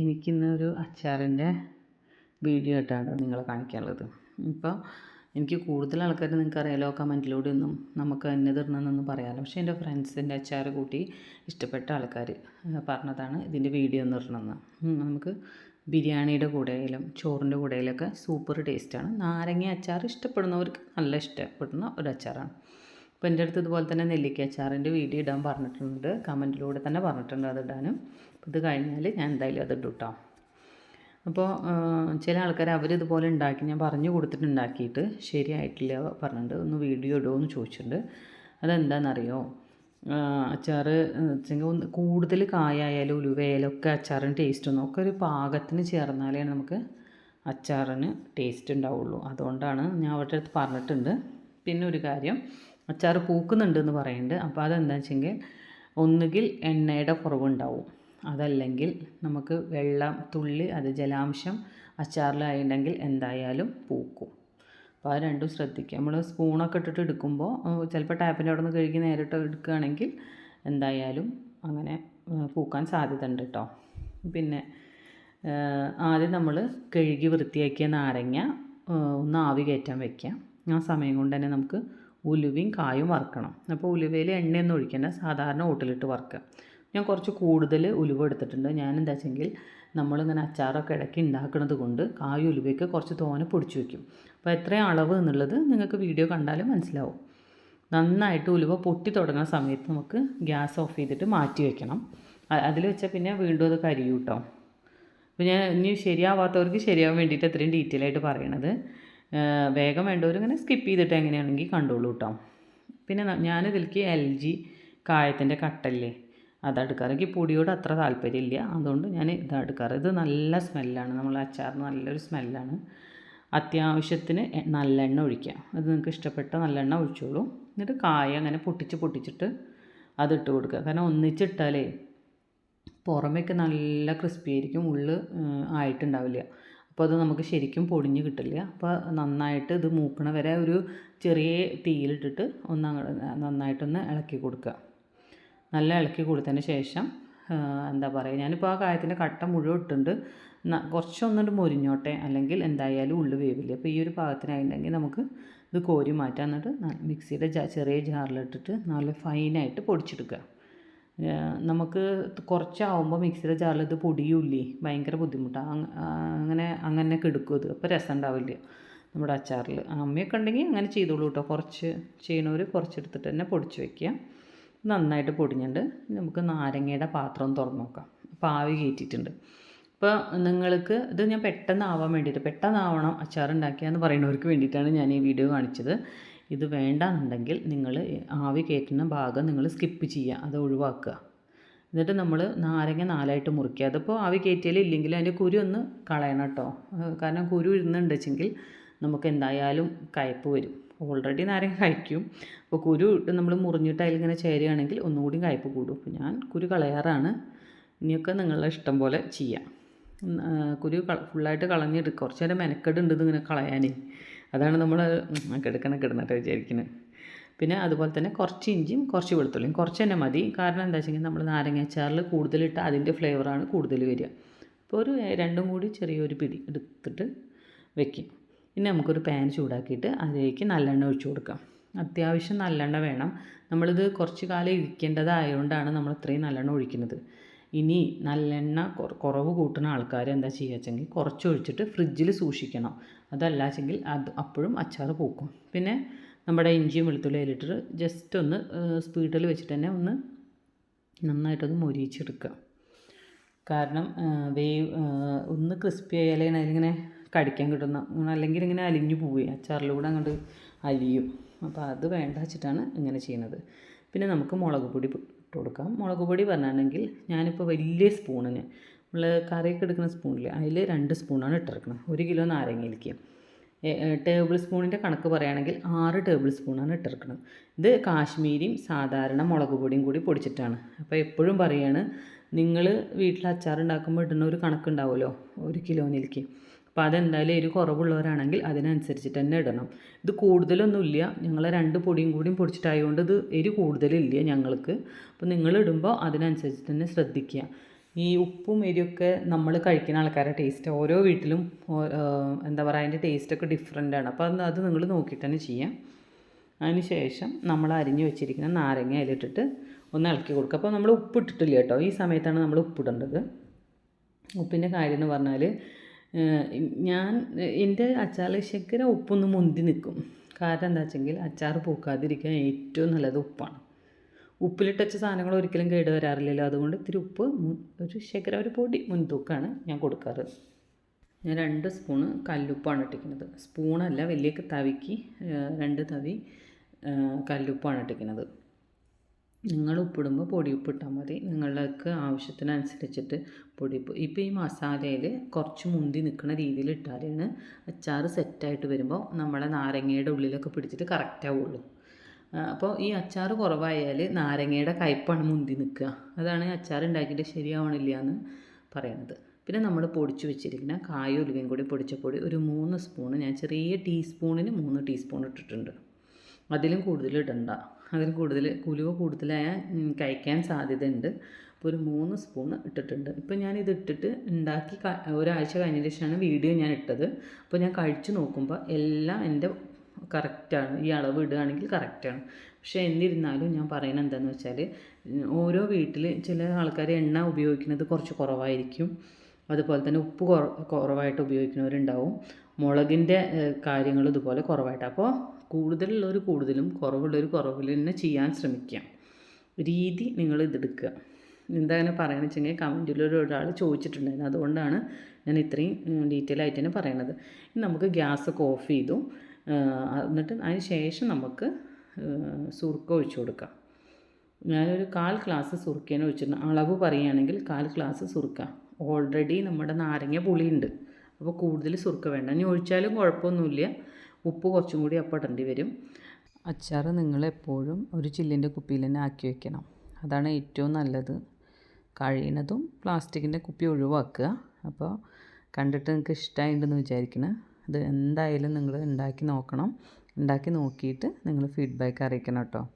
എനിക്കിന്നൊരു അച്ചാറിന്റെ video ആയിട്ടാണ് നിങ്ങളെ കാണിക്കാനുള്ളത്. ഇപ്പോൾ എനിക്ക് കൂടുതൽ ആൾക്കാർ നിങ്ങൾക്കറിയാലോ കമന്റിലൂടെ ഒന്നും നമുക്ക് ഇന്നതിടണമെന്നൊന്നും പറയാമല്ലോ പക്ഷേ എന്റെ ഫ്രണ്ട്സിന്റെ അച്ചാർ കൂട്ടി ഇഷ്ടപ്പെട്ട ആൾക്കാർ പറഞ്ഞതാണ് ഇതിന്റെ വീഡിയോ ഒന്ന് നമുക്ക് ബിരിയാണിയുടെ കൂടെ ആയാലും ചോറിന്റെ കൂടെ ഒക്കെ സൂപ്പർ ടേസ്റ്റാണ്. നാരങ്ങ അച്ചാർ ഇഷ്ടപ്പെടുന്നവർക്ക് നല്ല ഇഷ്ടപ്പെടുന്ന ഒരു അച്ചാറാണ്. അപ്പോൾ എന്റെ അടുത്ത് ഇതുപോലെ തന്നെ നെല്ലിക്ക അച്ചാറിന്റെ വീഡിയോ ഇടാൻ പറഞ്ഞിട്ടുണ്ട്. കമന്റിലൂടെ തന്നെ പറഞ്ഞിട്ടുണ്ട് അത് ഇടാനും. ഇത് കഴിഞ്ഞാൽ ഞാൻ എന്തായാലും അത് കേട്ടോ അപ്പോൾ ചില ആൾക്കാർ അവരിതുപോലെ ഉണ്ടാക്കി ഞാൻ പറഞ്ഞു കൊടുത്തിട്ട് ഉണ്ടാക്കിയിട്ട് ശരിയായിട്ടില്ല പറഞ്ഞിട്ടുണ്ട്. ഒന്ന് വീഡിയോ ഇടുമോ എന്ന് ചോദിച്ചിട്ടുണ്ട്. അതെന്താണെന്നറിയോ അച്ചാർ വെച്ചെങ്കിൽ കൂടുതൽ കായായാലും ഉലുവയായാലും ഒക്കെ അച്ചാറിന് ടേസ്റ്റ് ഒന്നും ഒക്കെ ഒരു പാകത്തിന് ചേർന്നാലേ നമുക്ക് അച്ചാറിന് ടേസ്റ്റ് ഉണ്ടാവുള്ളൂ. അതുകൊണ്ടാണ് ഞാൻ അവരുടെ അടുത്ത് പറഞ്ഞിട്ടുണ്ട്. പിന്നെ ഒരു കാര്യം അച്ചാർ പൂക്കുന്നുണ്ട് എന്ന് പറയുന്നുണ്ട്. അപ്പോൾ അതെന്താ വെച്ചെങ്കിൽ ഒന്നുകിൽ എണ്ണയുടെ കുറവുണ്ടാവും. അതല്ലെങ്കിൽ നമുക്ക് വെള്ളം തുള്ളി അത് ജലാംശം അച്ചാറിലായിട്ടുണ്ടെങ്കിൽ എന്തായാലും പൂക്കും. അപ്പോൾ അത് രണ്ടും ശ്രദ്ധിക്കുക. നമ്മൾ സ്പൂണൊക്കെ ഇട്ടിട്ട് എടുക്കുമ്പോൾ ചിലപ്പോൾ ടാപ്പിന്റെ അവിടെ നിന്ന് കഴുകി നേരിട്ട് എടുക്കുകയാണെങ്കിൽ എന്തായാലും അങ്ങനെ പൂക്കാൻ സാധ്യത ഉണ്ട് കേട്ടോ. പിന്നെ ആദ്യം നമ്മൾ കഴുകി വൃത്തിയാക്കിയ നാരങ്ങ ഒന്ന് ആവി കയറ്റാൻ വയ്ക്കുക ആ സമയം കൊണ്ട് തന്നെ നമുക്ക് ഉലുവയും കായും വറുക്കണം. അപ്പോൾ ഉലുവയിൽ എണ്ണയൊന്നും ഒഴിക്കേണ്ട. സാധാരണ ഓട്ടിലിട്ട് വറുക്കുക. ഞാൻ കുറച്ച് കൂടുതൽ ഉലുവ എടുത്തിട്ടുണ്ട്. ഞാൻ എന്താ വെച്ചെങ്കിൽ നമ്മളിങ്ങനെ അച്ചാറൊക്കെ ഇടയ്ക്ക് ഉണ്ടാക്കുന്നത് കൊണ്ട് കായ ഉലുവയ്ക്ക് കുറച്ച് തോനെ പൊടിച്ചു വയ്ക്കും അപ്പോൾ എത്രയും അളവ് എന്നുള്ളത് നിങ്ങൾക്ക് വീഡിയോ കണ്ടാലും മനസ്സിലാവും. നന്നായിട്ട് ഉലുവ പൊട്ടി തുടങ്ങുന്ന സമയത്ത് നമുക്ക് ഗ്യാസ് ഓഫ് ചെയ്തിട്ട് മാറ്റി വയ്ക്കണം അതിൽ വെച്ചാൽ പിന്നെ വീണ്ടും അത് കരിയൂട്ടോ അപ്പോൾ ഞാൻ ഇനി ശരിയാവാത്തവർക്ക് ശരിയാവാൻ വേണ്ടിയിട്ട് അത്രയും ഡീറ്റെയിൽ ആയിട്ട് പറയണത്. വേഗം വേണ്ടവർ ഇങ്ങനെ സ്കിപ്പ് ചെയ്തിട്ട് എങ്ങനെയാണെങ്കിൽ കണ്ടോളൂ കേട്ടോ പിന്നെ ഞാനിതിലേക്ക് എൽ ജി കായത്തിന്റെ കട്ടല്ലേ അതെടുക്കാറ് എനിക്ക് പൊടിയോട് അത്ര താല്പര്യമില്ല. അതുകൊണ്ട് ഞാൻ ഇതെടുക്കാറ്. ഇത് നല്ല സ്മെല്ലാണ്. നമ്മൾ അച്ചാറിന് നല്ലൊരു സ്മെല്ലാണ്. അത്യാവശ്യത്തിന് നല്ലെണ്ണ ഒഴിക്കുക അത് നിങ്ങൾക്ക് ഇഷ്ടപ്പെട്ട നല്ലെണ്ണ ഒഴിച്ചോളൂ. എന്നിട്ട് കായ അങ്ങനെ പൊട്ടിച്ച് പൊട്ടിച്ചിട്ട് അതിട്ട് കൊടുക്കുക കാരണം ഒന്നിച്ചിട്ടാലേ പുറമേക്ക് നല്ല ക്രിസ്പി ആയിരിക്കും. ഉള്ളിൽ ആയിട്ടുണ്ടാവില്ല. അപ്പോൾ അത് നമുക്ക് ശരിക്കും പൊടിഞ്ഞ് കിട്ടില്ല. അപ്പോൾ നന്നായിട്ട് ഇത് മൂക്കണ വരെ ഒരു ചെറിയ തീയിലിട്ടിട്ട് ഒന്ന് നന്നായിട്ടൊന്ന് ഇളക്കി കൊടുക്കുക. നല്ല ഇളക്കി കൊടുത്തതിന് ശേഷം എന്താ പറയുക ഞാനിപ്പോൾ ആ കായത്തിന്റെ കട്ട മുഴുവൻ ഇട്ടുണ്ട് കുറച്ചൊന്നുകൊണ്ട് മൊരിഞ്ഞോട്ടെ അല്ലെങ്കിൽ എന്തായാലും ഉള്ളു വേവില്ല. അപ്പോൾ ഈ ഒരു പാകത്തിനായിട്ടുണ്ടെങ്കിൽ നമുക്ക് ഇത് കോരി മാറ്റാം. എന്നിട്ട് മിക്സിയുടെ ചെറിയ ജാറിലിട്ടിട്ട് നല്ല ഫൈനായിട്ട് പൊടിച്ചെടുക്കുക. നമുക്ക് കുറച്ചാവുമ്പോൾ മിക്സിയുടെ ജാറിൽ ഇത് പൊടിയൂല്ലേ? ഭയങ്കര ബുദ്ധിമുട്ടാണ് അങ്ങനെ അങ്ങനെ കെടുക്കും ഇത്. അപ്പോൾ രസം ഉണ്ടാവില്ല നമ്മുടെ അച്ചാറിൽ അമ്മയൊക്കെ ഉണ്ടെങ്കിൽ അങ്ങനെ ചെയ്തോളൂ കേട്ടോ കുറച്ച് ചെയ്യണവർ കുറച്ചെടുത്തിട്ട് തന്നെ പൊടിച്ച് വയ്ക്കുക നന്നായിട്ട് പൊടിഞ്ഞിട്ടുണ്ട് നമുക്ക് നാരങ്ങയുടെ പാത്രം തുറന്നു നോക്കാം. അപ്പോൾ ആവി കയറ്റിയിട്ടുണ്ട് ഇപ്പോൾ നിങ്ങൾക്ക് ഇത് ഞാൻ പെട്ടെന്ന് ആവാൻ വേണ്ടിയിട്ട് പെട്ടെന്ന് ആവണം അച്ചാർ ഉണ്ടാക്കിയാന്ന് പറയുന്നവർക്ക് വേണ്ടിയിട്ടാണ് ഞാൻ ഈ വീഡിയോ കാണിച്ചത്. ഇത് വേണ്ടാന്നുണ്ടെങ്കിൽ നിങ്ങൾ ആവി കയറ്റുന്ന ഭാഗം നിങ്ങൾ സ്കിപ്പ് ചെയ്യുക അത് ഒഴിവാക്കുക. എന്നിട്ട് നമ്മൾ നാരങ്ങ നാലായിട്ട് മുറിക്കുക. അതിപ്പോൾ ആവി കയറ്റിയാലും ഇല്ലെങ്കിൽ അതിന്റെ കുരു ഒന്ന് കളയണം കേട്ടോ. കാരണം കുരു ഇരുന്നുണ്ടെച്ചെങ്കിൽ നമുക്ക് എന്തായാലും കയ്പ്പ് വരും. ഓൾറെഡി നാരങ്ങ കഴിക്കും. അപ്പോൾ കുരു നമ്മൾ മുറിഞ്ഞിട്ട് അതിലിങ്ങനെ ചേരുകയാണെങ്കിൽ ഒന്നുകൂടി കയ്പ്പ് കൂടും. അപ്പോൾ ഞാൻ കുരു കളയാറാണ്. ഇനിയൊക്കെ നിങ്ങളുടെ ഇഷ്ടം പോലെ ചെയ്യാം. കുരു ഫുള്ളായിട്ട് കളഞ്ഞിട്ട് കുറച്ച് നേരം മെനക്കെടുണ്ട് ഇതിങ്ങനെ കളയാനേ. അതാണ് നമ്മൾ കിടക്കണ കിടന്നിട്ട് വിചാരിക്കുന്നത് പിന്നെ അതുപോലെ തന്നെ കുറച്ച് ഇഞ്ചിയും കുറച്ച് വെളുത്തുള്ളിയും കുറച്ച് തന്നെ മതി. കാരണം എന്താ വെച്ചാൽ നമ്മൾ നാരങ്ങാച്ചാറിൽ കൂടുതലിട്ട് അതിന്റെ ഫ്ലേവറാണ് കൂടുതൽ വരിക. അപ്പോൾ ഒരു രണ്ടും കൂടി ചെറിയൊരു പിടി എടുത്തിട്ട് വെക്കും. പിന്നെ നമുക്കൊരു പാൻ ചൂടാക്കിയിട്ട് അതിലേക്ക് നല്ലെണ്ണ ഒഴിച്ചു കൊടുക്കാം. അത്യാവശ്യം നല്ലെണ്ണ വേണം. നമ്മളിത് കുറച്ച് കാലം ഇരിക്കേണ്ടതായതുകൊണ്ടാണ് നമ്മൾ ഇത്രയും നല്ലെണ്ണ ഒഴിക്കുന്നത്. ഇനി നല്ലെണ്ണ കുറവ് കൂട്ടുന്ന ആൾക്കാർ എന്താ ചെയ്യുക വെച്ചെങ്കിൽ കുറച്ച് ഒഴിച്ചിട്ട് ഫ്രിഡ്ജിൽ സൂക്ഷിക്കണം. അതല്ലാച്ചെങ്കിൽ അത് അപ്പോഴും അച്ചാർ പൂക്കും. പിന്നെ നമ്മുടെ ഇഞ്ചിയും വെളുത്തുള്ളി അതിലിട്ടിട്ട് ജസ്റ്റ് ഒന്ന് സ്പീഡിൽ വെച്ചിട്ട് തന്നെ ഒന്ന് നന്നായിട്ടൊന്ന് മൊരിയിച്ചെടുക്കുക. കാരണം വേവ് ഒന്ന് ക്രിസ്പി ആയാലേ അതിലിങ്ങനെ കടിക്കാൻ കിട്ടുന്ന അല്ലെങ്കിൽ ഇങ്ങനെ അലിഞ്ഞു പോവുകയും അച്ചാറിലൂടെ അങ്ങോട്ട് അലിയും. അപ്പോൾ അത് വേണ്ട വെച്ചിട്ടാണ് ഇങ്ങനെ ചെയ്യുന്നത്. പിന്നെ നമുക്ക് മുളക് പൊടി ഇട്ട് കൊടുക്കാം മുളക് പൊടി പറഞ്ഞാണെങ്കിൽ ഞാനിപ്പോൾ വലിയ സ്പൂണിന് നമ്മൾ കറിയൊക്കെ എടുക്കുന്ന സ്പൂണിൽ അതിൽ രണ്ട് സ്പൂണാണ് ഇട്ടിറക്കുന്നത് ഒരു കിലോ നാരങ്ങയിലേക്ക് ടേബിൾ സ്പൂണിന്റെ കണക്ക് പറയുകയാണെങ്കിൽ ആറ് ടേബിൾ സ്പൂണാണ് ഇട്ടിറക്കുന്നത് ഇത് കാശ്മീരിയും സാധാരണ മുളക് പൊടിയും കൂടി പൊടിച്ചിട്ടാണ്. അപ്പോൾ എപ്പോഴും പറയുകയാണ് നിങ്ങൾ വീട്ടിൽ അച്ചാർ ഉണ്ടാക്കുമ്പോൾ ഇടുന്ന ഒരു കണക്കുണ്ടാവുമല്ലോ ഒരു കിലോനിലേക്ക് അപ്പോൾ അതെന്തായാലും എരി കുറവുള്ളവരാണെങ്കിൽ അതിനനുസരിച്ചിട്ട് തന്നെ ഇടണം. ഇത് കൂടുതലൊന്നുമില്ല. ഞങ്ങൾ രണ്ട് പൊടിയും കൂടിയും പൊടിച്ചിട്ടായതുകൊണ്ട് ഇത് എരി കൂടുതലില്ല ഞങ്ങൾക്ക്. അപ്പോൾ നിങ്ങൾ ഇടുമ്പോൾ അതിനനുസരിച്ച് തന്നെ ശ്രദ്ധിക്കുക. ഈ ഉപ്പും എരിയൊക്കെ നമ്മൾ കഴിക്കുന്ന ആൾക്കാരുടെ ടേസ്റ്റ് ഓരോ വീട്ടിലും എന്താ പറയുക അതിന്റെ ടേസ്റ്റൊക്കെ ഡിഫറെന്റ് ആണ്. അപ്പോൾ അത് അത് നിങ്ങൾ നോക്കിയിട്ട് തന്നെ ചെയ്യാം അതിന് ശേഷം നമ്മൾ അരിഞ്ഞ് വെച്ചിരിക്കുന്ന നാരങ്ങ അതിലിട്ടിട്ട് ഒന്ന് ഇളക്കി കൊടുക്കുക. അപ്പോൾ നമ്മൾ ഉപ്പ് ഇട്ടിട്ടില്ല കേട്ടോ. ഈ സമയത്താണ് നമ്മൾ ഉപ്പിടേണ്ടത് ഉപ്പിന്റെ കാര്യം എന്ന് പറഞ്ഞാൽ ഞാൻ എന്റെ അച്ചാർ ശർക്കര ഉപ്പൊന്ന് മുന്തി നിൽക്കും കാരണം എന്താ വെച്ചെങ്കിൽ അച്ചാർ പൂക്കാതിരിക്കാൻ ഏറ്റവും നല്ലത് ഉപ്പാണ്. ഉപ്പിലിട്ടച്ച സാധനങ്ങൾ ഒരിക്കലും കേട് വരാറില്ലല്ലോ. അതുകൊണ്ട് ഇത്തിരി ഉപ്പ് ഒരു ശർക്കര ഒരു പൊടി മുൻതൂക്കാണ് ഞാൻ കൊടുക്കാറ്. ഞാൻ രണ്ട് സ്പൂണ് കല്ലുപ്പാണ് ഇട്ടിരിക്കുന്നത്. സ്പൂണല്ല വലിയ തവിക്ക് രണ്ട് തവി കല്ലുപ്പാണ് ഇട്ടിരിക്കുന്നത്. നിങ്ങൾ ഉപ്പിടുമ്പോൾ പൊടി ഇട്ടാൽ മതി. നിങ്ങൾക്ക് ആവശ്യത്തിനനുസരിച്ചിട്ട് പൊടിയുപ്പ് ഇപ്പോൾ ഈ മസാലയിൽ കുറച്ച് മുന്തി നിൽക്കുന്ന രീതിയിൽ ഇട്ടാലാണ് അച്ചാർ സെറ്റായിട്ട് വരുമ്പോൾ നമ്മളെ നാരങ്ങയുടെ ഉള്ളിലൊക്കെ പിടിച്ചിട്ട് കറക്റ്റാവുള്ളൂ അപ്പോൾ ഈ അച്ചാർ കുറവായാൽ നാരങ്ങയുടെ കയ്പ്പാണ് മുന്തി നിൽക്കുക. അതാണ് അച്ചാർ ഉണ്ടാക്കിയിട്ട് ശരിയാവണില്ല എന്ന് പറയുന്നത് പിന്നെ നമ്മൾ പൊടിച്ചു വെച്ചിരിക്കുന്ന കായൊലുവയും കൂടി പൊടിച്ച പൊടി ഒരു മൂന്ന് സ്പൂൺ ഞാൻ ചെറിയ ടീസ്പൂണിന് മൂന്ന് ടീസ്പൂൺ ഇട്ടിട്ടുണ്ട്. അതിലും കൂടുതൽ ഇടണ്ട. അതിൽ കൂടുതൽ കുലുവ കൂടുതലായാൽ കഴിക്കാൻ സാധ്യതയുണ്ട്. അപ്പോൾ ഒരു മൂന്ന് സ്പൂൺ ഇട്ടിട്ടുണ്ട്. ഇപ്പോൾ ഞാൻ ഇത് ഇട്ടിട്ട് ഉണ്ടാക്കി ഒരാഴ്ച കഴിഞ്ഞതിന് ശേഷമാണ് വീഡിയോ ഞാൻ ഇട്ടത്. അപ്പോൾ ഞാൻ കഴിച്ചു നോക്കുമ്പോൾ എല്ലാം എന്റെ കറക്റ്റാണ് ഈ അളവ് ഇടുകയാണെങ്കിൽ കറക്റ്റാണ് പക്ഷേ എന്നിരുന്നാലും ഞാൻ പറയുന്നത് എന്താണെന്ന് വെച്ചാൽ ഓരോ വീട്ടിൽ ചില ആൾക്കാർ എണ്ണ ഉപയോഗിക്കുന്നത് കുറച്ച് കുറവായിരിക്കും. അതുപോലെ തന്നെ ഉപ്പ് കുറ കുറവായിട്ട് ഉപയോഗിക്കുന്നവരുണ്ടാവും. മുളകിന്റെ കാര്യങ്ങൾ ഇതുപോലെ കുറവായിട്ട്. അപ്പോൾ കൂടുതലുള്ളവർ കൂടുതലും കുറവുള്ളവർ കുറവിൽ തന്നെ ചെയ്യാൻ ശ്രമിക്കുക രീതി നിങ്ങൾ ഇതെടുക്കുക. എന്താ അങ്ങനെ പറയുന്നത് വെച്ചെങ്കിൽ കമന്റിൽ ഒരാൾ ചോദിച്ചിട്ടുണ്ടായിരുന്നു. അതുകൊണ്ടാണ് ഞാൻ ഇത്രയും ഡീറ്റെയിൽ ആയിട്ട് തന്നെ പറയണത്. നമുക്ക് ഗ്യാസൊക്കെ ഓഫ് ചെയ്തു. എന്നിട്ട് അതിന് ശേഷം നമുക്ക് സുർക്ക ഒഴിച്ചു കൊടുക്കാം. ഞാനൊരു കാൽ ഗ്ലാസ് സുർക്കേനെ ഒഴിച്ചിരുന്നു. അളവ് പറയുകയാണെങ്കിൽ കാൽ ഗ്ലാസ് സുർക്ക. ഓൾറെഡി നമ്മുടെ നാരങ്ങ പുളിയുണ്ട്. അപ്പോൾ കൂടുതൽ സുർക്ക വേണ്ട. ഇനി ഒഴിച്ചാലും കുഴപ്പമൊന്നുമില്ല. ഉപ്പ് കുറച്ചും കൂടി അപ്പം ഇടേണ്ടി വരും. അച്ചാർ നിങ്ങളെപ്പോഴും ഒരു ചില്ലിന്റെ കുപ്പിയിൽ തന്നെ ആക്കി വെക്കണം. അതാണ് ഏറ്റവും നല്ലത്. കഴിയുന്നതും പ്ലാസ്റ്റിക്കിന്റെ കുപ്പി ഒഴിവാക്കുക. അപ്പോൾ കണ്ടിട്ട് നിങ്ങൾക്ക് ഇഷ്ടമായിട്ടുണ്ടെന്ന് വിചാരിക്കണം. അത് എന്തായാലും നിങ്ങൾ ഉണ്ടാക്കി നോക്കണം. ഉണ്ടാക്കി നോക്കിയിട്ട് നിങ്ങൾ ഫീഡ്ബാക്ക് അറിയിക്കണം കേട്ടോ.